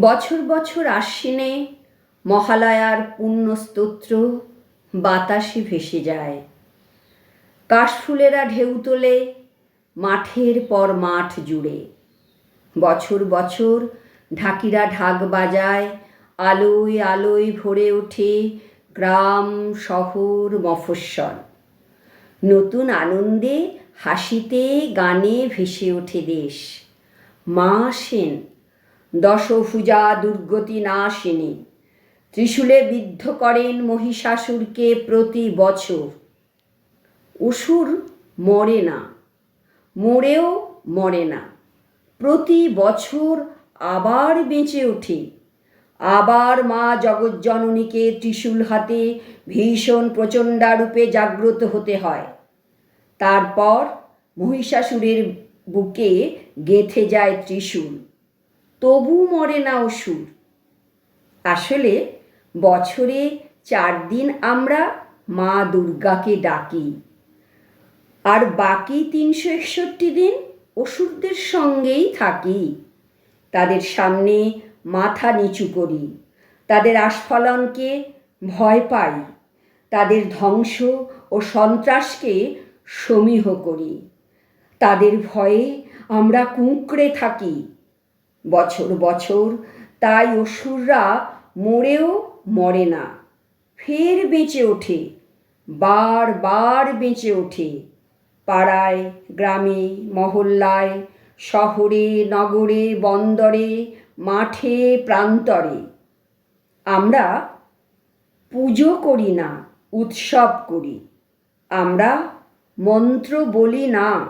বছর বছর আশ্বিনে মহালয়ার পুণ্যস্তোত্র বাতাসে ভেসে যায়। কাশফুলেরা ঢেউ তোলে মাঠের পর মাঠ জুড়ে। বছর বছর ঢাকিরা ঢাক বাজায়, আলোয় আলোয় ভরে ওঠে গ্রাম, শহর, মফস্বল। নতুন আনন্দে হাসিতে গানে ভেসে ওঠে দেশ। মা সেন দশভুজা দুর্গতি না নাশিনী। ত্রিশূলে বিদ্ধ করেন মহিষাসুরকে প্রতি বছর। অসুর মরে না, মরেও মরে না। প্রতি বছর আবার বেঁচে ওঠে আবার মা জগজ্জননীকে ত্রিশূল হাতে ভীষণ প্রচণ্ডারূপে জাগ্রত হতে হয়। তারপর মহিষাসুরের বুকে গেঁথে যায় ত্রিশূল। তবু মরে না অসুর আসলে বছরে চার দিন আমরা মা দুর্গাকে ডাকি। আর বাকি তিনশো একষট্টি দিন অসুরদের সঙ্গেই থাকি। তাদের সামনে মাথা নিচু করি। তাদের আস্ফলনকে ভয় পাই। তাদের ধ্বংস ও সন্ত্রাসকে সমীহ করি। তাদের ভয়ে আমরা কুঁকড়ে থাকি। বছর বছর। তাই অসুররা মরেও মরে না। ফের বেঁচে ওঠে। বার বার বেঁচে ওঠে। পাড়ায়, গ্রামে, মহল্লায়, শহরে, নগরে, বন্দরে, মাঠে, প্রান্তরে। আমরা পুজো করি না, উৎসব করি। আমরা মন্ত্র বলি না,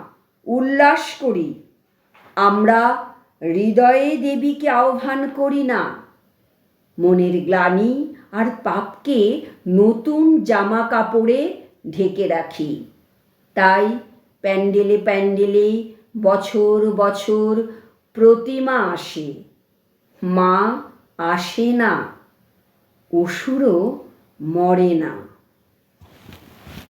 উল্লাস করি। আমরা হৃদয়ে দেবীকে আহ্বান করি না। মনের গ্লানি আর পাপকে নতুন জামা কাপড়ে ঢেকে রাখি। তাই প্যান্ডেলে প্যান্ডেলে বছর বছর প্রতিমা আসে। মা আসে না, অসুরও মরে না।